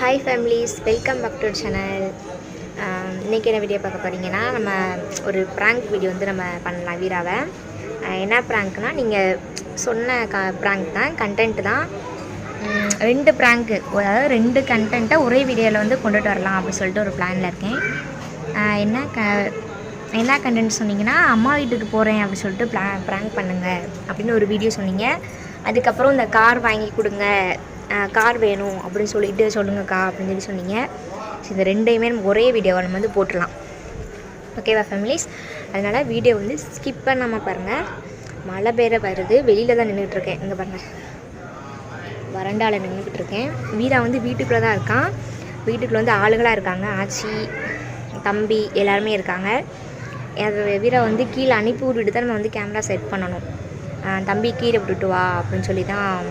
Hi families welcome back to channel இன்றைக்கி என்ன video பார்க்க போகிறீங்கன்னா நம்ம ஒரு ப்ராங்க் வீடியோ வந்து நம்ம பண்ணலாம் வீராவை. என்ன ப்ராங்க்னால் நீங்கள் சொன்ன க ப்ராங்க் தான் கண்டென்ட் தான். ரெண்டு ப்ராங்க்கு அதாவது ரெண்டு கண்டென்ட்டை ஒரே வீடியோவில் வந்து கொண்டுட்டு வரலாம் அப்படின்னு சொல்லிட்டு ஒரு பிளானில் இருக்கேன். என்ன க என்ன கண்டென்ட் சொன்னீங்கன்னா அம்மா வீட்டுக்கு போகிறேன் அப்படின்னு சொல்லிட்டு ப்ளா ப்ராங்க் பண்ணுங்கள் அப்படின்னு ஒரு வீடியோ சொன்னீங்க. அதுக்கப்புறம் இந்த கார் வாங்கி கொடுங்க கார் வேணும் அப்படின்னு சொல்லிட்டு சொல்லுங்கக்கா அப்படின்னு சொல்லி சொன்னீங்க. ஸோ இந்த ரெண்டையுமே நம்ம ஒரே வீடியோவை நம்ம வந்து போட்டுடலாம். ஓகேவா ஃபேமிலிஸ் அதனால் வீடியோ வந்து ஸ்கிப் பண்ணாமல் பாருங்கள் மழை பெய்ய வருது. வெளியில் தான் நின்றுட்டு இருக்கேன். இங்கே பாருங்கள் வறண்டாவில் நின்றுக்கிட்டு இருக்கேன். வீரா வந்து வீட்டுக்குள்ளே தான் இருக்கான் வீட்டுக்குள்ளே வந்து ஆளுகளாக இருக்காங்க. ஆச்சி தம்பி எல்லாருமே இருக்காங்க. அதை வீரா வந்து கீழே அனுப்பி விட்டுட்டு தான் நம்ம வந்து கேமரா செட் பண்ணணும். தம்பி கீழே விட்டுட்டு வா அப்படின்னு சொல்லி தான்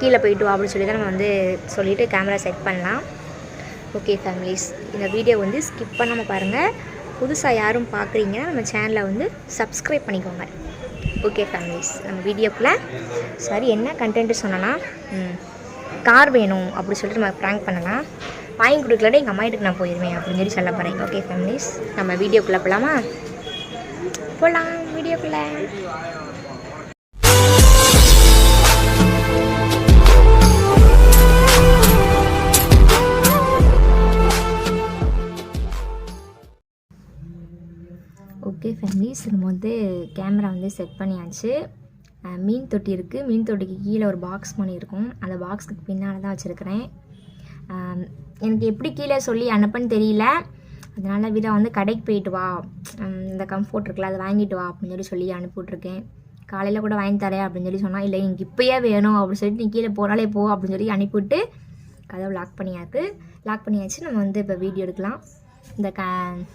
கீழே போயிட்டு வா அப்படின்னு சொல்லி தான் நம்ம வந்து சொல்லிவிட்டு கேமரா செட் பண்ணலாம். ஓகே ஃபேமிலிஸ் இந்த வீடியோ வந்து ஸ்கிப் பண்ணாமல் பாருங்கள் புதுசாக யாரும் பார்க்குறீங்கன்னா நம்ம சேனலை வந்து சப்ஸ்கிரைப் பண்ணிக்கோங்க. ஓகே ஃபேமிலிஸ் நம்ம வீடியோக்குள்ளே சாரி என்ன கண்டென்ட்டு சொன்னேன்னா கார் வேணும் அப்படி சொல்லிட்டு நம்ம ப்ராங்க் பண்ணலாம் வாங்கி கொடுக்கலன்னா எங்கள் அம்மா வீட்டுக்கு நான் போயிடுவேன் அப்படின்னு சொல்லி சொல்ல போகிறேன் ஓகே ஃபேமிலிஸ் நம்ம வீடியோக்குள்ளே போகலாமா போகலாம் வீடியோக்குள்ளே ஃபேமிலிஸ் நம்ம வந்து கேமரா வந்து செட் பண்ணியாச்சு. மீன் தொட்டி இருக்குது மீன் தொட்டிக்கு கீழே ஒரு பாக்ஸ் பண்ணியிருக்கோம் இருக்கும். அந்த பாக்ஸுக்கு பின்னால் தான் வச்சுருக்கிறேன். எனக்கு எப்படி கீழே சொல்லி அனுப்பன்னு தெரியல. அதனால் வீரா வந்து கடைக்கு போயிட்டு வா. இந்த கம்ஃபோர்ட் இருக்குல்ல அதை வாங்கிட்டு வா அப்படின்னு சொல்லி சொல்லி அனுப்பிவிட்ருக்கேன் காலையில் கூட வாங்கி தரேன் அப்படின்னு சொல்லி சொன்னால் இல்லை எனக்கு இப்போயே வேணும் அப்படின்னு சொல்லிட்டு நீ கீழே போனாலே போ அப்படின்னு சொல்லி அனுப்பிவிட்டு கதவை லாக் பண்ணியாக்கு லாக் பண்ணியாச்சு. நம்ம வந்து இப்போ வீடியோ எடுக்கலாம். இந்த க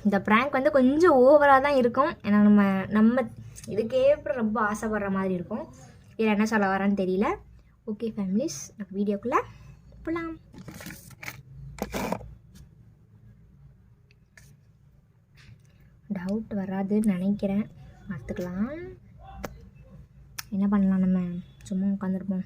இந்த ப்ராங்க் வந்து கொஞ்சம் ஓவராக தான் இருக்கும். ஏன்னா நம்ம நம்ம இதுக்கே அப்புறம் ரொம்ப ஆசைப்படுற மாதிரி இருக்கும். இதில் என்ன சொல்ல வரான்னு தெரியல. ஓகே ஃபேமிலிஸ் நம்ம வீடியோக்குள்ளே போகலாம் டவுட் வராதுன்னு நினைக்கிறேன். பார்த்துக்கலாம். என்ன பண்ணலாம் நம்ம? சும்மா உட்காந்துருப்போம்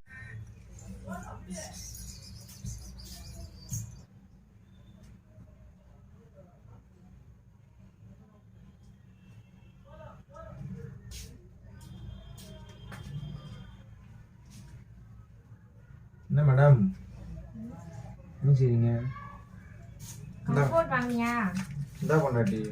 என்ன மேடம்? என்ன செய்றீங்க? கம்ஃபோர்ட் வாங்கியா? இந்தா பொண்டாட்டி.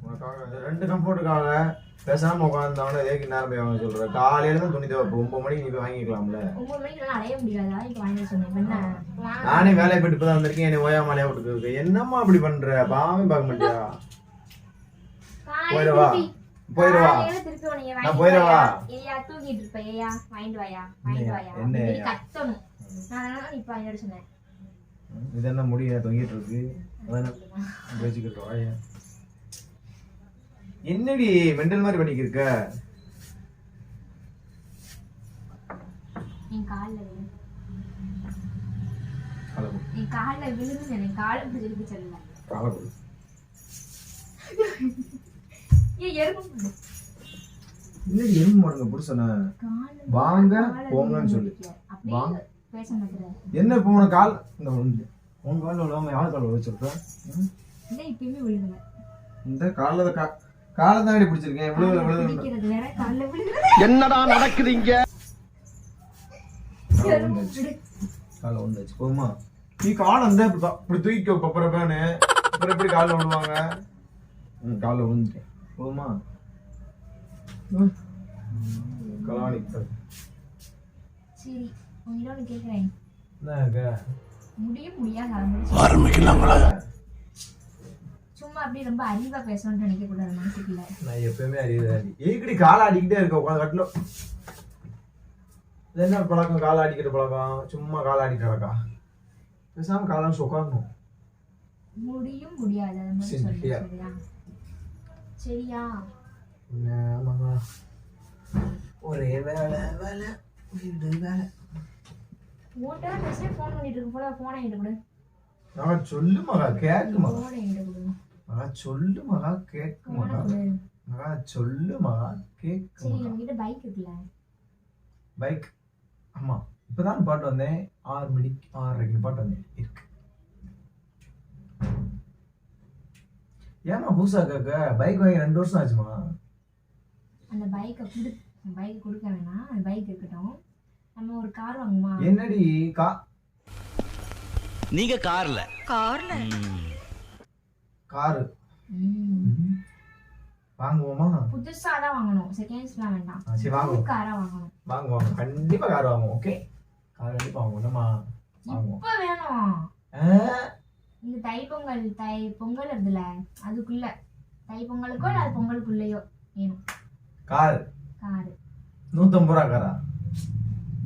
உனக்காக ரெண்டு கம்ஃபர்ட்டுக்காக பேசாம உட்காந்தவன ஏக்கு நேரம் போய் வாங்க சொல்ற? காலையில தான் துணி தேவை ஒன்பது மணிக்கு நீ போய் வாங்கிக்கலாம்ல. ஒம்பது மணிக்கு அடைய முடியாதா? இப்போ வாங்கி சொன்னேன். என்ன? வா- நானே வேலையை போயிட்டு இப்பதான் வந்திருக்கேன். என்னை ஓயா மலையா விட்டுருக்கு என்னம்மா அப்படி பண்ற? பாவமே பார்க்க மாட்டியா? போயிடவா. போயிடவா. நான் போயிடவா? வாயா. ஏய்யா, தூங்கிட்டு இருப்ப. ஏய்யா, வாங்கிட்டு வாயா, வாங்கிட்டு வாயா. என்ன அப்படின்னு ஏய்யா? கத்தணும். நான் அதனால நீ இப்ப வாங்கிட்டு சொன்னேன். இது என்ன முடிய தொங்கிட்டு இருக்கு வாயா என்னடி மெண்டல் மாதிரி பண்ணிக்கிட்டு இருக்க என் கால்ல. என் கால்ல விழுன்னு சொன்னேன். காலை இப்படி திருப்பி சொல்லல. காலை கொடு. ஏய், எறும்பு புண்ணு. என்னடி எறும்பு மாடுங்க புருஷனை கால்ல வாங்க போங்கன்னு சொல்லு வாங்க. என்ன இப்போ உனக்கு கால்? இந்த ஒன்று உன் காலில் விழாம யார் காலில் இப்பயுமே விழுகல. இந்த காலில் கா காலை தான் பிடிச்சிருக்கேன். விழுவல விழுவல என்னடா காலை வந்துச்சு காலை வந்துச்சு போதுமா? நீ காலை வந்து இப்படி பா- இப்படி தூக்கிக்கோ பப்பரப்பான்னு அப்புறம் எப்படி காலில் விழுவாங்க? ம் காலில் விழுந்துட்டேன் போதுமா. கலாணி சரி. என்ன இருக்க முடியும் முடியாது. ஆரம்பிக்கலாங்களா? சும்மா அப்படியே ரொம்ப அறிவா பேசணும்னு நினைக்க கூடாது மனசுக்குள்ள. நான் எப்பயுமே அறியாது ஏக்கடி காலை ஆடிக்கிட்டே இருக்க? உட்காந்து கட்டில இது என்ன பழக்கம்? காலை ஆடிக்கிற பழக்கம்? சும்மா காலை ஆடிட்டு கிடக்கா பேசாம காலம் உட்காரணும். முடியும் முடியாது. அதை. சரியா? சரியா? என்ன ஒரே வேலை வேலை வீடு வேலை உன்கிட்ட பேச ஃபோன் பண்ணிட்டு இருக்கு போல ஃபோனை என்கிட்ட கொடு. மகா சொல்லு மகா கேக்கு மகா. ஃபோனை என்கிட்ட கொடு. மகா சொல்லு மகா கேக்கு மகா. மகா சொல்லு மகா கேக்கு சரி என்கிட்ட பைக் இருக்குல்ல. பைக் ஆமா இப்பதான் பாட்டு வந்தேன். ஆறு மணிக்கு ஆறரைக்கு பாட்டு வந்தேன். இருக்கு. ஏமா பூசா கேக்க பைக் வாங்கி ரெண்டு வருஷம் ஆச்சுமா? அந்த பைக்கை கொடு. பைக் கொடுக்க வேணாம். அந்த பைக் இருக்கட்டும். நம்ம ஒரு கார் வாங்குமா? என்னடி கா? நீங்க கார்ல. கார்ல? காரு. வாங்குவோமா? புதுசா தான் வாங்கணும். செகண்ட்ஸ்லாம் வேண்டாம். ஆ, சரி வாங்குவோம். காரா வாங்கணும். வாங்குவோம். கண்டிப்பா கார் வாங்குவோம். ஓகே? கார் கண்டிப்பா வாங்குவோம். இப்ப வேணும். இந்த தை பொங்கல் தை பொங்கல் வருதுல அதுக்குள்ள. தை பொங்கலுக்கோ இல்ல அது பொங்கலுக்குள்ளேயோ வேணும். கார். காரு. நூத்தம்பது ரூபா காரா?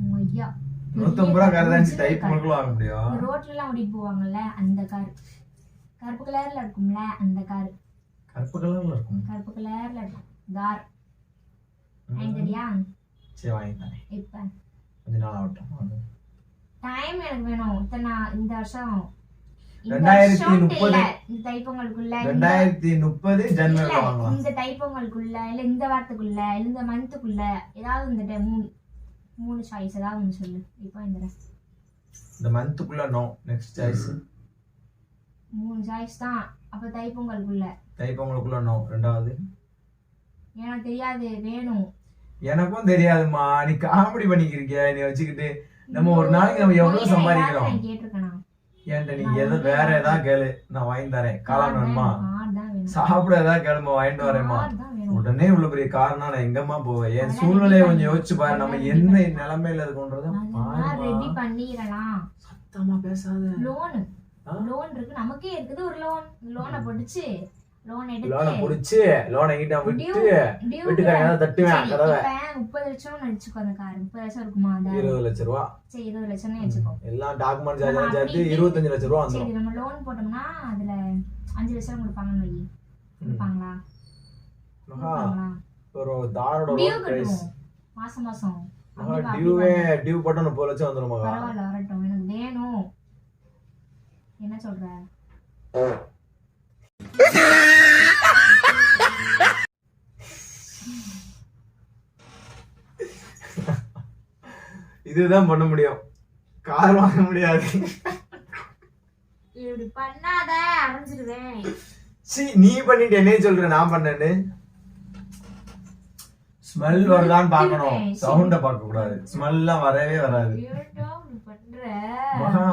ஐயா. நூத்தம்பது ரூபா கார் தான் டைப் வாங்க முடியும் ஓடிட்டு போவாங்கல்ல அந்த கார் கருப்பு கலர்ல இருக்கும்ல அந்த கார் கருப்பு கலர்ல இருக்கும். கருப்பு கலர்ல இருக்கும். கார். ம். வாங்கிட்டியா சரி வாங்கி தானே இப்ப. கொஞ்ச நாள் ஆகட்டும். வாங்க. டைம் எனக்கு வேணும். இத்தனை இந்த வருஷம். ரெண்டாயிரத்தி முப்பது. இந்த தைப்பொங்கலுக்குள்ள இந்த- ரெண்டாயிரத்தி முப்பது தைப்பொங்கலுக்குள்ள இல்ல இந்த வாரத்துக்குள்ள இந்த மந்த்துக்குள்ள ஏதாவது இந்த மூணு மூணு சாய்ஸ் ஏதாவது ஒன்று சொல்லு. இப்போ இந்த இந்த மந்த்துக்குள்ள நோ நெக்ஸ்ட் சாய்ஸ் மூணு சாய்ஸ் தான். அப்ப தைப்பொங்கலுக்குள்ள. தைப்பொங்கலுக்குள்ள நோ ரெண்டாவது? எனக்கு தெரியாது வேணும். எனக்கும் தெரியாதும்மா. நீ காமெடி பண்ணிக்கிறிய நீ வச்சுக்கிட்டு நம்ம ஒரு நாளைக்கு நம்ம எவ்வளவு சம்பாதிக்கிறோம்? நான் கேட்டிருக்கேனா? ஏன்டா நீ எதை வேற ஏதாவது கேளு. நான் வாங்கி தரேன் காளான் வேணுமா? சாப்பிட ஏதாவது கேளுமா வாங்கிட்டு வரேம்மா. உடனே இவ்வளவு பெரிய காரணம் நான் எங்கம்மா போவேன்? என் சூழ்நிலையை கொஞ்சம் யோசிச்சு பாரு. நம்ம என்ன நிலைமையில இருக்கோன்றத ரெடி பண்ணிடலாம். சத்தமா பேசாத. லோனு? லோன் இருக்கு. நமக்கே இருக்குது ஒரு லோன் லோனை போட்டுச்சு லோன் புடிச்சு லோனை விட்டு வீட்டுக்காரங்க தட்டுவேன் கதவை. இப்ப முப்பது லட்சம் நடிச்சுக்கோ அந்த கார் முப்பது லட்சம் இருக்குமா இருபது லட்சம் ரூபா. சரி இருபது லட்சம்னு வச்சுக்கோ. எல்லாம் டாக்குமெண்ட் சார்ஜ் சேர்த்து இருபத்தஞ்சு லட்சம் ரூபா வந்துடும் சரி நம்ம லோன் போட்டோம்னா அதுல அஞ்சு லட்சம் கொடுப்பாங்கன்னு வை கொடுப்பாங்களா கொடுப்பாங்களா? ஒரு தாரோட ரோட் பிரைஸ் மாசம் மாசம். டியூவே. டியூ போட்டு முப்பது லட்சம் வந்துடும் மகா. பரவாயில்ல வரட்டும். எனக்கு வேணும். என்ன சொல்ற? இதுதான் பண்ண முடியும். கார் வாங்க முடியாது. இப்படி பண்ணாத அரைஞ்சிருவேன். சி நீ பண்ணிட்டு என்னைய சொல்ற நான் பண்ணேன்னு? ஸ்மெல் வருதான்னு பார்க்கணும். சவுண்ட பார்க்க கூடாது ஸ்மெல்லாம் வரவே வராது. மகா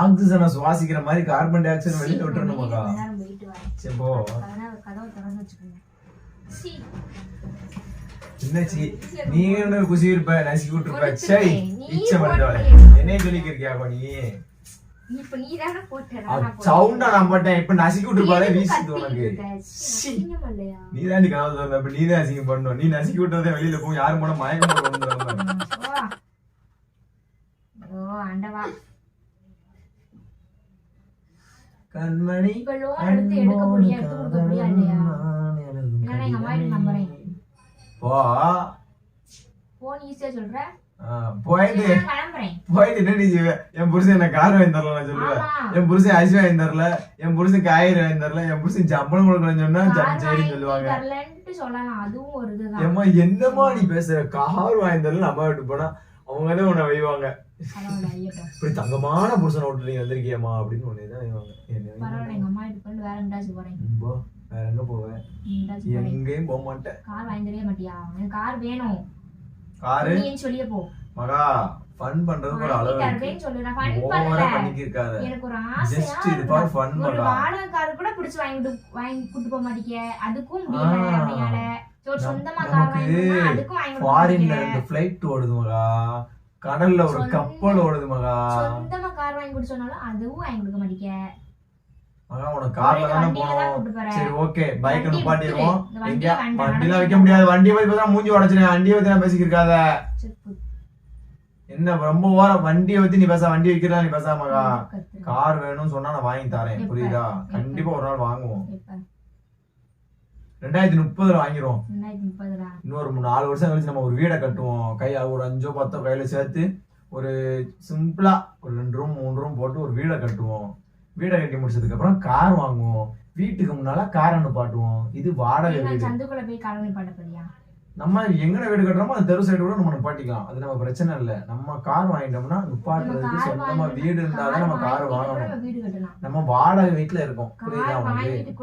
ஆக்சிஜனை சுவாசிக்கிற மாதிரி கார்பன் டை ஆக்சைடு வெளியில விட்டுறணும் மகா. சரி போ. என்னாச்சு நீ என்ன குசி இருப்ப நசுக்கி விட்டுருப்ப. சரி இச்சை பண்ணிட்டவளே போட்டியே. என்னைய சொல்லிக்கிறியாக்கோ நீ? இப்ப நீ தானே போட்ட நானா போட்டேன்? சவுண்டா நான் போட்டேன் இப்ப நசுக்கி நீ எதுக்கு வீசுது உனக்கு? நீ தான் கனவு தோணும் இப்ப நீ தான் அசிங்கம் பண்ணணும் நீ நசுக்கி விட்டதே வெளியில போய் யாரும் போன மயக்கம் போட்டு வந்துடுவாங்க ஓ. ஓ, ஆண்டவா. கண்மணி இப்ப loan எடுத்து எடுக்க முடியா, எடுத்து கொடுக்க முடியா இல்லையா? இல்லைன்னா எங்க அம்மா வீட்டுக்கு நம்புறேன். போ போன் ஈஸியா சொல்ற? என் புருஷன் என்ன கார் வாங்கி தரல நான் சொல்லுவேன். என் புருஷன் அரிசி வாங்கி தரல. என் புருஷன் காய்கறி வாங்கி தரல. என் புருஷன் சம்பளம் கொடுக்கலன்னு சொன்னா சரின்னு வாங்கி சொல்லுவாங்க. ஏம்மா என்னம்மா நீ பேசுற? கார் வாங்கி தரல நம்ம வீட்டு போனா அவங்க தான் உன்னை வைவாங்க. இப்படி தங்கமான புருஷனை விட்டு நீ வந்திருக்கியம்மா அப்படின்னு உன்னை தான் வைவாங்க. வேற எங்க போவேன்? எங்கேயும் போக மாட்டேன். கார் வாங்கி தரவே மாட்டியா? எனக்கு கார் வேணும். காரு? சொல்லியே போ. மகா ஃபன் பண்றதுக்கு ஒரு அளவு ஓவரா பண்ணிக்க இருக்காத எனக்கு ஒரு ஆசையா ஜஸ்ட் இது. ஃபார் ஃபன் ஒரு மகா. வாடகை கார் கூட பிடிச்சு வாங்கி வாங்கி கூட்டு போக மாட்டீங்க. அதுக்கும் முடியல. அப்படியால. ஒரு சொந்தமா கார் வாங்கி அதுக்கும் வாங்கி ஃபாரின்ல ரெண்டு ஃபிளைட் ஓடுது மகா. கடல்ல ஒரு கப்பல் ஓடுது மகா. சொந்தமா கார் வாங்கி கொடுக்க சொன்னாலும் அதுவும் வாங்கி கொடுக்க மாட்டீங்க. மகா உனக்கு கார்ல தானே போனோம். சரி ஓகே பைக் நிப்பாட்டிடுவோம் எங்க வண்டிலாம் வைக்க முடியாது வண்டியை பத்தி பார்த்தா மூஞ்சி உடச்சிருக்கேன் வண்டியை பத்தி நான் பேசிக்கிருக்காத. என்ன ரொம்ப ஓரம் வண்டியை பத்தி நீ பேச வண்டி வைக்கிறதா நீ பேசாம. கார் வேணும்னு சொன்னா நான் வாங்கி தரேன்? புரியுதா? கண்டிப்பா ஒரு நாள் வாங்குவோம்? ரெண்டாயிரத்தி முப்பதுல வாங்கிடுவோம். இன்னொரு மூணு நாலு வருஷம் கழிச்சு நம்ம ஒரு வீடை கட்டுவோம் கை ஒரு அஞ்சோ பத்தோ கையில சேர்த்து ஒரு சிம்பிளா ஒரு ரெண்டு ரூம் மூணு ரூம் போட்டு ஒரு வீடை கட்டுவோம் வீடை கட்டி முடிச்சதுக்கு அப்புறம் கார் வாங்குவோம். வீட்டுக்கு முன்னால கார் நிப்பாட்டுவோம் இது வாடகை வீடு. சந்துக்குள்ள போய் கார் நிப்பாட்ட போறியா? நம்ம எங்கன வீடு கட்டுறோமோ அந்த தெரு சைடு கூட நம்ம நிப்பாட்டிக்கலாம். அது நம்ம பிரச்சனை இல்ல. நம்ம கார் வாங்கிட்டோம்னா நிப்பாட்டுறதுக்கு சொந்தமா வீடு இருந்தாதான் கார் நம்ம கார் வாங்கணும். நம்ம வாடகை வீட்டுல இருக்கோம். புரியுதா கார் உங்களுக்கு.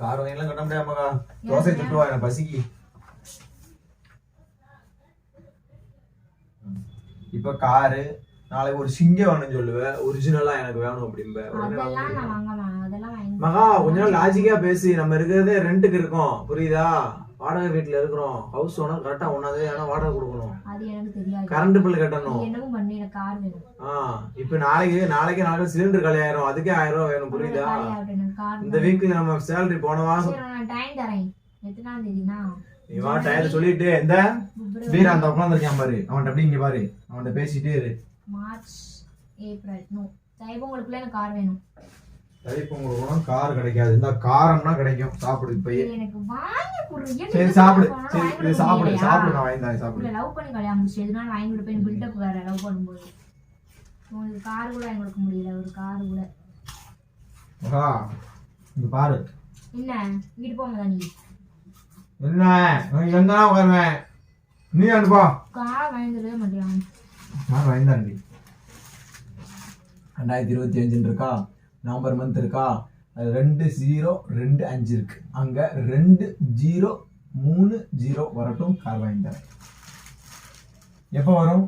கார் வாங்கிலாம் கட்ட முடியாமக்கா தோசை சுட்டுவா எனக்கு பசிக்கு. இப்ப காரு நாளைக்கு ஒரு சிங்கம் வேணும்னு சொல்லுவேன் ஒரிஜினலா எனக்கு வேணும் அப்படிம்ப. மகா கொஞ்ச நாள் லாஜிக்கா பேசி. நம்ம இருக்கிறதே ரெண்டுக்கு இருக்கோம். புரியுதா? வாடகை வீட்டுல இருக்கிறோம். ஹவுஸ் ஓனர் கரெக்டா ஒன்னாதே ஆனா வாடகை கொடுக்கணும். கரண்ட் பில் கட்டணும். என்னவும் பண்ணு, எனக்கு கார் வேணும். ஆ இப்ப நாளைக்கு நாளைக்கு நாளைக்கு சிலிண்டர் காலி ஆயிரும். அதுக்கே ஆயிரம் ரூபாய் வேணும் புரியுதா? இந்த. வீக்ல நம்ம சேலரி போன வாரம்? நீ வா டயர் சொல்லிட்டு இந்த வீர அந்த உட்காந்துருக்கான் பாரு. அவன்கிட்ட அப்படி இங்க பாரு. அவன்கிட்ட பேசிட்டே இரு. March April. நோ தைப்பொங்கலுக்குள்ள எனக்கு கார் வேணும். தைப்பொங்கல் போனா கார் கிடைக்காது. இந்த காரம்னா கிடைக்கும். சாப்பிடு இப்பயே. சரி, எனக்கு வாங்கி கொடு. ஏன் சரி சாப்பிடு. சரி இது சாப்பிடு? சாப்பிடு நான் வாங்கி தரேன் சாப்பிடு. லவ் பண்ணி கல்யாணம் முடிச்சு. எதுனாலும் வாங்கி கொடுப்பேன். பில்டப் வேற லவ் பண்ணும்போது. உங்களுக்கு கார் கூட வாங்கி கொடுக்க முடியல. ஒரு கார் கூட. மகா இங்க பாரு. என்ன? வீட்டு போங்க நீ. என்ன? நான் எங்க உட்காருவேன். நீ அனுப்பா கார் வாங்கி தரவே மாட்டேன் நான் தரேன் ரெண்டாயிரத்தி இருபத்தி அஞ்சுன்னு இருக்கா? நவம்பர் மந்த் இருக்கா? ரெண்டு ஜீரோ ரெண்டு அஞ்சு இருக்கு. அங்க ரெண்டு ஜீரோ மூணு ஜீரோ வரட்டும் கார் வாங்கி தரேன். எப்போ வரும்?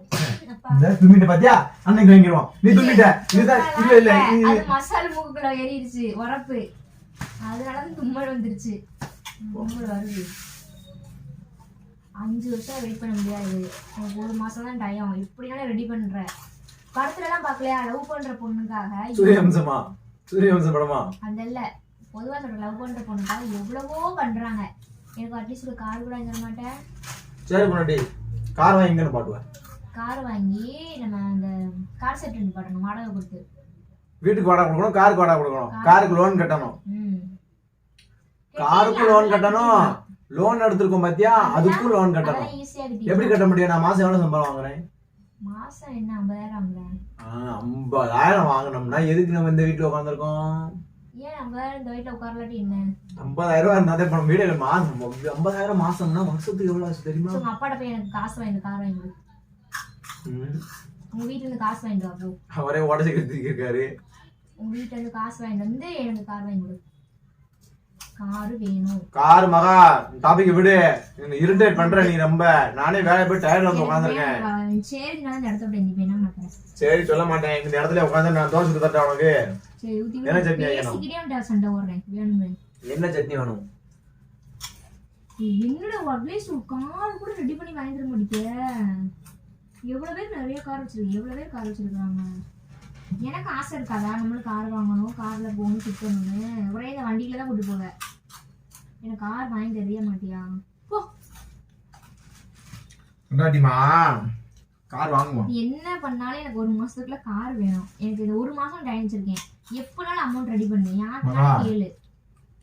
இந்த தும்மிட்ட பாத்தியா? அன்னைக்கு வாங்கிடுவோம் நீ இதுதான் இல்ல இல்ல அது மசாலா மூக்குக்குள்ள ஏறிடுச்சு. உரப்பு. அதனாலதான் தும்மல் வந்துருச்சு. தும்மல் வருது. அஞ்சு வருஷம் வெயிட் பண்ண முடியாது. எனக்கு ஒரு மாசம் தான் டயம் இப்படினாலும் ரெடி பண்ற. படத்துல எல்லாம் பார்க்கலையா? லவ் பண்ற பொண்ணுக்காக சூரியவம்சமா? சூரியவம்சம் படமா? அந்த இல்ல பொதுவா சொல்ற லவ் பண்ற பொண்ணுக்காக எவ்வளவோ பண்றாங்க. எனக்கு அட்லீஸ்ட் ஒரு கார் கூட வாங்கி மாட்டேன். சரி முன்னாடி கார் வாங்கிங்கன்னு பாட்டுவேன் கார் வாங்கி நம்ம அந்த கார் செட் ரெண்டு பாட்டணும் வாடகை கொடுத்து. வீட்டுக்கு வாடகை கொடுக்கணும் காருக்கு வாடகை கொடுக்கணும். காருக்கு லோன் கட்டணும். ம். காருக்கும் லோன் கட்டணும். லோன் எடுத்திருக்கோம் பாத்தியா? அதுக்கும் லோன் கட்டணும். எப்படி கிட்டி முடியும்? நான் மாசம் எவ்வளவு சம்பளம் வாங்குறேன்? மாசம் என்ன ஐம்பதாயிரம் வாங்கினோம்னா எதுக்கு நம்ம இந்த வீட்டுல உட்காந்துருக்கோம் ஐம்பதாயிரம் ரூபாய் இப்போ நம்ம வீடு மாசம் ஐம்பதாயிரம் மாசம்னா வருஷத்துக்கு எவ்வளவு ஆச்சு தெரியுமா? உங்க அப்பாட்ட போய் எனக்கு காசு வாங்கி கார் வாங்கி. உங்க வீட்டுல இருந்து காசு வாங்கிட்டு அவரே உடச்சு கத்திக்கு இருக்காரு. உங்க வீட்டுல இருந்து காசு வாங்கிட்டு வந்து எனக்கு கார் வாங்கி கொடு. காரு வேணும். கார் மகா டாபிக் விடு. இரிட்டேட் பண்ற நீ ரொம்ப. நானே வேலையை போய் டயர்ல வந்து உட்காந்துருக்கேன் எனக்கு சரி நான் இந்த இடத்த விட்டு எங்க என்ன மாட்டேன். சரி சொல்ல மாட்டேன். இந்த இடத்துல உட்காந்து நான் தோசை தரட்டா உனக்கு? சரி ஊத்தி என்ன சட்னி? பேசிக்கிட்டே வந்துட்டு சண்டை ஓடுறேன் வேணுமே? என்ன சட்னி வேணும்? என்னடா அட்லீஸ்ட் ஒரு கார் கூட ரெடி பண்ணி வாங்கி தர மாட்டீங்க எவ்வளவு பேர் நிறைய கார் வச்சிருக்கு எவ்வளவு பேர் கார் வச்சிருக்காங்க எனக்கு ஆசை இருக்காதா? நம்மளும் கார் வாங்கணும் கார்ல போகணும் சுத்தணும்னு. ஒரே இந்த வண்டியில தான் கூட்டு போவேன். எனக்கு கார் வாங்கி தெரிய மாட்டியா? போ. கார் வாங்குவோம். என்ன பண்ணாலும் எனக்கு ஒரு மாசத்துக்குள்ள கார் வேணும். எனக்கு இந்த ஒரு மாசம் டைம் வச்சிருக்கேன். எப்பனாலும் அமௌண்ட் ரெடி பண்ணு. ஆ. கேளு.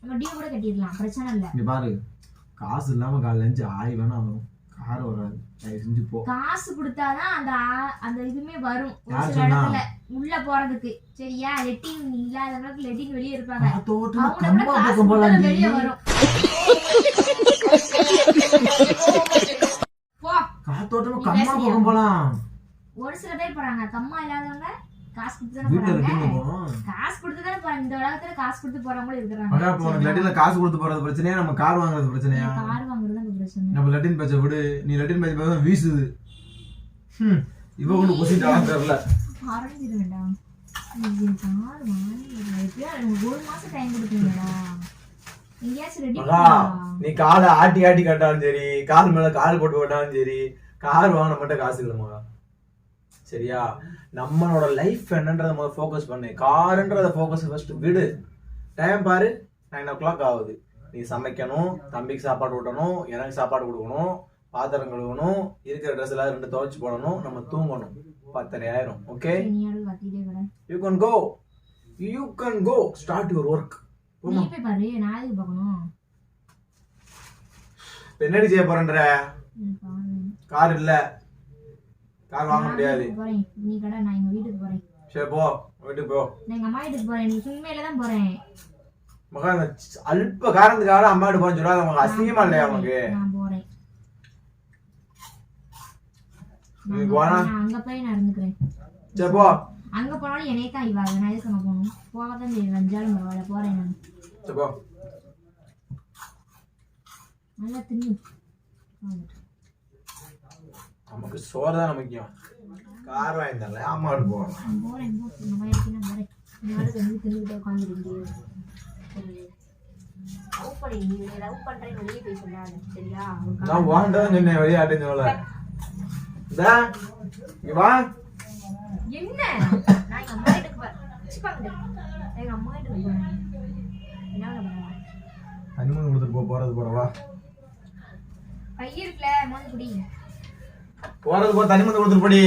நம்ம டியூ கூட கட்டிடலாம். பிரச்சனை இல்லை. பாரு. காசு இல்லாம காலைல இருந்து ஆய் வேணா வரும் கார் வராது. தயவு செஞ்சு போ. காசு கொடுத்தாதான் அந்த அந்த இதுமே வரும். ஒரு சில? இடத்துல உள்ள போறதுக்கு. சரியா? லெட்டின் இல்லாதவங்களுக்கு லெட்டின் வெளியே இருப்பாங்க. அவங்க போலாம் வெளியே வரும். காத்தோட்டமா கம்மா? பக்கம் போலாம். ஒரு சில பேர் போறாங்க. கம்மா இல்லாதவங்க காசு கொடுத்து தானே போறாங்க. காசு கொடுத்து தானே போறாங்க இந்த உலகத்துல காசு கொடுத்து போறவங்களும் இருக்கிறாங்க. காசு கொடுத்து போறது பிரச்சனையா? நம்ம கார் வாங்குறது பிரச்சனையா? கார் வாங்குறது நம்ம லட்டின் பேச்ச விடு. நீ லட்டின் பேச்ச பேச வீசுது. இவ தெரியல டைம் கொடுப்பீங்களா எங்கேயாச்சும் ரெடி மகா நீ காலை ஆட்டி ஆட்டி கட்டாலும் சரி கால் மேல கால் போட்டு விட்டாலும் சரி கார் வாங்க மட்டும் காசு இல்லை மகா. சரியா? நம்மளோட லைஃப் என்னன்றத முதல்ல ஃபோக்கஸ் பண்ணு. காருன்றத ஃபோக்கஸ் ஃபர்ஸ்ட் விடு. டைம் பாரு நைன் ஓ கிளாக் ஆகுது. நீ சமைக்கணும் தம்பிக்கு சாப்பாடு ஊட்டணும் எனக்கு சாப்பாடு கொடுக்கணும் பாத்திரம் கழுவணும் இருக்கிற ட்ரெஸ் எல்லாம் ரெண்டு துவைச்சு போடணும் நம்ம தூங்கணும். பத்தரை ஆயிரும். Okay you can go you can go start your work என்னடி செய்ய போறேன்ற? கார் இல்ல. கார் வாங்க முடியாது. நீ கடை நான் எங்க வீட்டுக்கு போறேன். சரி போ. வீட்டுக்கு போ. எங்க அம்மா வீட்டுக்கு போறேன். நீ உண்மையில தான் போறேன். மகா அல்ப காரணத்துக்காக அம்மா வீட்டு போன்னு சொல்லாத உனக்கு அசிங்கமா இல்லையா நான் போறேன். நீ நான் போனா? நான் அங்க போய் நான் இருந்துக்கிறேன். சரி போ. அங்க போனாலும் என்னைய தான் இவாங்க நான் எதுக்கு அங்க போகணும்? போக தான் செய்வேன் அஞ்சாலும் பரவாயில்ல. போறேன் நான். சரி போ. நல்லா தின்னு. நமக்கு சோறு தான் முக்கியம். கார் வாங்கி தரல. போகணும். போறேன் போ. போறேன். உட்காந்துருக்கீங்க லவ் பண்ணி நீ லவ் பண்றேன்னு வெளியே போய் சொல்லாத சரியா நான் வாண்டதான் சொன்னேன் இங்க வா. என்ன? நான் எங்க அம்மா வீட்டுக்கு போறேன். எங்க அம்மா என்ன போ போறது போற வா. பைய இருக்குல்ல மோந்து குடி. போறது போ தண்ணி மந்து கொடுத்துட்டு போடி.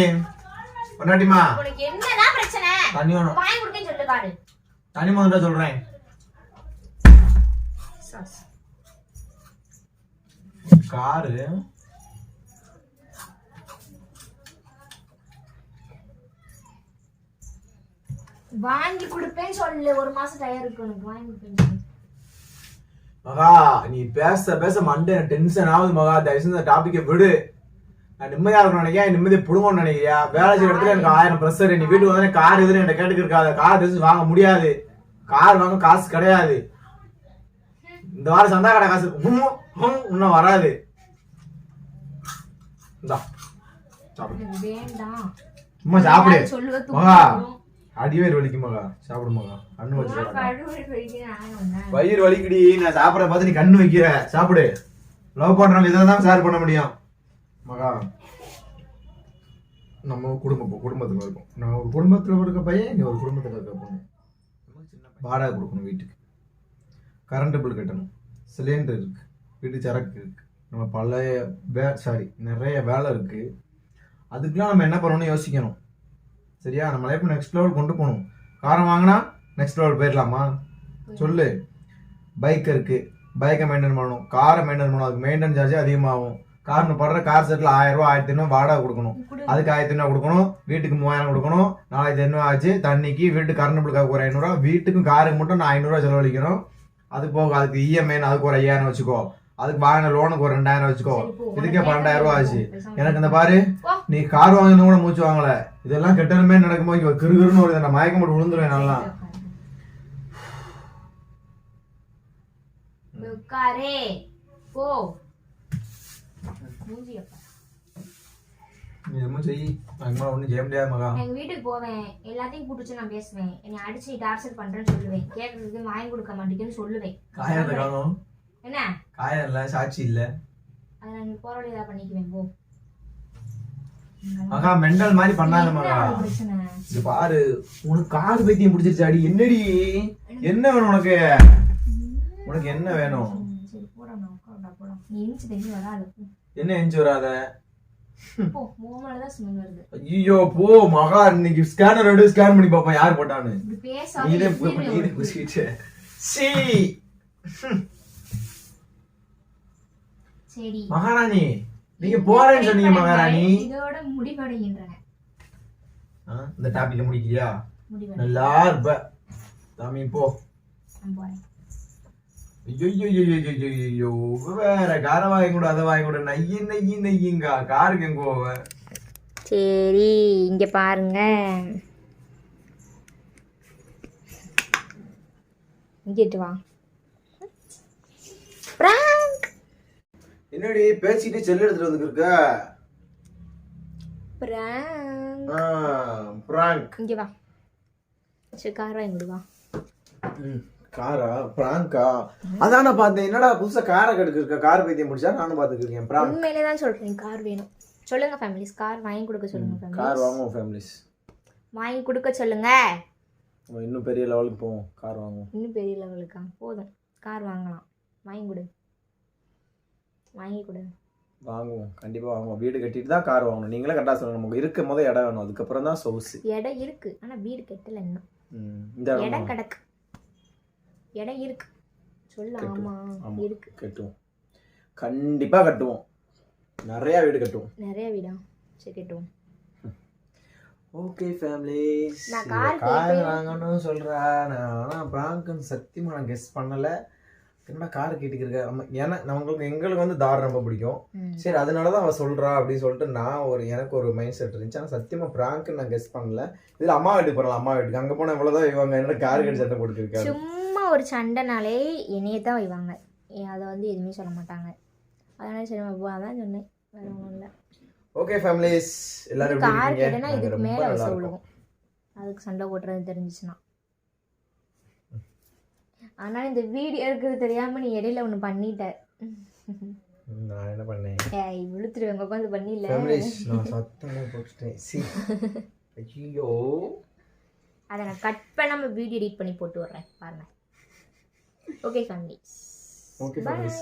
பொண்டாட்டிமா உனக்கு என்னதான் பிரச்சனை? தண்ணி வேணும். வாங்கி கொடுக்கன்னு சொல்லு காடு தண்ணி மந்துட்டா சொல்றேன். காரு. வாங்கி கொடுப்பேன்னு சொல்லு. ஒரு மாசம் டயர் இருக்கு உனக்கு. வாங்கி கொடுப்பேன்னு சொல்லு. மகா நீ பேச பேச மண்டே டென்ஷன் ஆகுது மகா. தயவு செஞ்சு டாபிக்கை விடு. நான் நிம்மதியா இருக்கணும் நினைக்கிறேன். நிம்மதியை புடுங்கணும்னு நினைக்கிறியா? வேலை செய்யற இடத்துல எனக்கு ஆயிரம் ப்ரெஷர் நீ வீட்டுக்கு வந்து கார் எதுன்னு என்கிட்ட கேட்டுக்கு இருக்காத. கார் தெரிஞ்சு வாங்க முடியாது. கார் வாங்க காசு கிடையாது. இந்த வாரம் சந்தா கடை காசு ஹும், ஹும், இன்னும் வராது. இந்தா சும்மா சாப்பிடு. மகா அடிவேர் வலிக்கும் மகா. சாப்பிடு மகா. கண்ணு வச்சு வயிறு வலிக்குடி. நான் சாப்பிட பார்த்து நீ கண்ணு வைக்கிற. சாப்பிடு. லவ் பண்றவங்க இதை தான் ஷேர் பண்ண முடியும். மகா நம்ம குடும்பம் குடும்பத்துல இருக்கோம். நான் ஒரு குடும்பத்துல இருக்க பையன் நீ ஒரு குடும்பத்துல இருக்க பொண்ணு. வாடகை கொடுக்கணும் வீட்டுக்கு. கரண்ட் பில் கட்டணும். சிலிண்டர் இருக்கு வீட்டு சரக்கு இருக்கு. நம்ம பழைய வே சாரி நிறைய வேலை இருக்கு. அதுக்கெல்லாம் நம்ம என்ன பண்ணணும்னு யோசிக்கணும். சரியா? நம்ம லைஃப் நெக்ஸ்ட் லெவல் கொண்டு போகணும். காரம் வாங்கினா நெக்ஸ்ட் லெவல் போயிடலாமா? சொல்லு. பைக் இருக்கு. பைக்கை மெயின்டைன் பண்ணணும். காரை மெயின்டைன் பண்ணணும். அதுக்கு மெயின்டைன் சார்ஜ் அதிகமாகும். கார்னு படுற கார் செட்டில் ஆயிரம் ரூபா ஆயிரத்தி ஐநூறு வாடகை கொடுக்கணும். அதுக்கு ஆயிரத்தி ஐநூறு கொடுக்கணும். வீட்டுக்கு மூவாயிரம் கொடுக்கணும். நாலாயிரத்தி ஐநூறு ஆச்சு. தண்ணிக்கு வீட்டு கரண்ட் பில்லுக்காக ஒரு ஐநூறுரூவா வீட்டுக்கும் காருக்கு மட்டும் நான் ஐநூறுரூவா செலவழிக்கணும் அது போக அதுக்கு E இஎம்ஐ அதுக்கு ஒரு ஐயாயிரம் வச்சுக்கோ. அதுக்கு வாங்கின லோனுக்கு ஒரு ரெண்டாயிரம் வச்சுக்கோ. இதுக்கே பன்னெண்டாயிரம் ரூபா ஆச்சு. எனக்கு இந்த பாரு. நீ கார் வாங்கணும் கூட மூச்சு வாங்கல. இதெல்லாம் கெட்டணுமே நடக்கும்போது கிருகிருன்னு ஒரு நான் மயக்கம் போட்டு விழுந்துருவேன் நல்லா உட்காரே. போ. மூஞ்சி என்னமோ செய். அதுக்கு ஒன்றும் செய்ய முடியாது மகா. எங்க வீட்டுக்கு போவேன். எல்லாத்தையும் கூப்பிட்டு நான் பேசுவேன். என்னை அடிச்சு டார்ச்சர் பண்றேன்னு சொல்லுவேன். கேட்கறதுக்கு வாங்கி கொடுக்க மாட்டேங்குன்னு சொல்லுவேன். காயத்தை காணும். என்ன? காயம் இல்லை சாட்சி இல்லை. அதை நான் வழி ஏதாவது பண்ணிக்குவேன். போ. மகா மெண்டல் மாதிரி பண்ணாத மகா. இது பாரு உனக்கு கார் பைத்தியம் பிடிச்சிருச்சு அடி. என்னடி? என்ன? வேணும் உனக்கு? உனக்கு என்ன வேணும்? என்ன எஞ்சி வராத போ மூமெண்ட்ல ஸ்மெல் வருது ஐயோ போ மகா இன்னைக்கு ஸ்கேனர் எடுத்து ஸ்கேன் பண்ணி பாப்பேன் யார் போட்டான்னு. நீதே சி. மகாராணி நீங்க போறேன்னு சொன்னீங்க மகாராணி. இதோட முடிவடைகின்றன. இந்த டாபிக்க முடிக்கலையா? முடிவடை நல்லா இருப்ப. சாமி போ. ஐயோ வேற காரை வாங்கி கூட அதை வாங்கி கூட. நைய நெய்யி நெய்யுங்க காருக்கு எங்க போவ சரி இங்க பாருங்க. இங்கிட்டு வா. பிராங்க். என்னடி பேசிட்டு செல்லு எடுத்துட்டு வந்துருக்க பிராங்க். பிராங்க். இங்க வா. சரி கார் வாங்கி வா. காரா? பிராங்கா? அதான் நான் பார்த்தேன். என்னடா புதுசா காரை கெடுக்க இருக்க? கார் பைத்தியம் முடிச்சா நானும் பாத்துக்கிருக்கேன் பிராங்க் உண்மையிலே தான் சொல்றேன். கார் வேணும். சொல்லுங்க ஃபேமிலிஸ் கார் வாங்கி கொடுக்க சொல்லுங்க கார் வாங்குவோம் ஃபேமிலிஸ் வாங்கி கொடுக்க சொல்லுங்க. இன்னும் பெரிய லெவலுக்கு போவோம். கார் வாங்குவோம். இன்னும் பெரிய லெவலுக்கா போதும். கார் வாங்கலாம். வாங்கி கொடு. வாங்கி கொடு. வாங்குவோம். கண்டிப்பாக வாங்குவோம். வீடு கட்டிட்டு தான் கார் வாங்கணும். நீங்களே கரெக்டாக சொல்லணும் நமக்கு இருக்கும் போதே இடம் வேணும். அதுக்கப்புறம் தான் சொகுசு. இடம் இருக்கு. ஆனா வீடு கட்டல இன்னும். இடம் கிடக்கு. இடம் இருக்கு. சொல்லு. ஆமா. இருக்கு. கட்டுவோம். கண்டிப்பாக கட்டுவோம். நிறையா வீடு கட்டுவோம். நிறைய வீடா? சரி கட்டுவோம். Okay families car. வாங்கணும்னு சொல்கிறா நான் ஆனால் ப்ராங்க்னு சத்தியமாக நான் கெஸ் பண்ணலை. என்னடா கார் கேட்டுக்கிறேன் நம்ம ஏன்னா நம்மளுக்கு எங்களுக்கு வந்து தார் ரொம்ப பிடிக்கும். சரி அதனால தான் அவள் சொல்கிறா அப்படின்னு சொல்லிட்டு நான் ஒரு எனக்கு ஒரு மைண்ட் செட் இருந்துச்சு. ஆனால் சத்தியமாக ப்ராங்க்னு நான் கெஸ் பண்ணல. இதில் அம்மா வீட்டுக்கு போகலாம் அம்மா வீட்டுக்கு. அங்கே போனால் இவ்வளோதான் இவங்க என்ன கார் கட்டி சட்டை போட்டுருக்காரு சும்மா ஒரு சண்டைனாலே என்னைய தான் வைவாங்க அதை வந்து எதுவுமே சொல்ல மாட்டாங்க. அதனால சரி நம்ம போ- அதான் சொன்னேன். வேற ஒன்றும் இல்லை. ஓகே ஃபேமிலிஸ் எல்லாரும் கார் நாங்க இதுக்கு மேலே வச விழுகும் அதுக்கு சண்டை போட்டுறது தெரிஞ்சிச்சுன்னா. ஆனால் இந்த வீடியோ இருக்கிறது தெரியாம நீ இடையில ஒன்று பண்ணிட்ட. நான் என்ன பண்ணேன்? ஏய் விழுத்துருவேங்க உட்காந்து பண்ணில. ஃபேமிலிஸ் நான் சத்தமாக போட்டுட்டேன். சி. ஐயோ அதை நான் கட் பண்ணாம வீடியோ எடிட் பண்ணி போட்டு விட்றேன் பாருங்க. Okay family okay bye families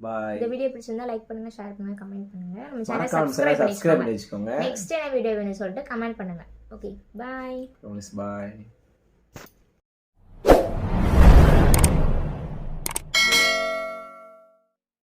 bye இந்த வீடியோ பிடிச்சிருந்தா லைக் பண்ணுங்க ஷேர் பண்ணுங்க கமெண்ட் பண்ணுங்க. நம்ம சேனல் சப்ஸ்கிரைப் பண்ணிக்கோங்க. பண்ணி வச்சுக்கோங்க நெக்ஸ்ட் என்ன வீடியோ வேணும்னு சொல்லிட்டு கமெண்ட் பண்ணுங்க. ஓகே பாய் ஃபேமிலிஸ் பாய்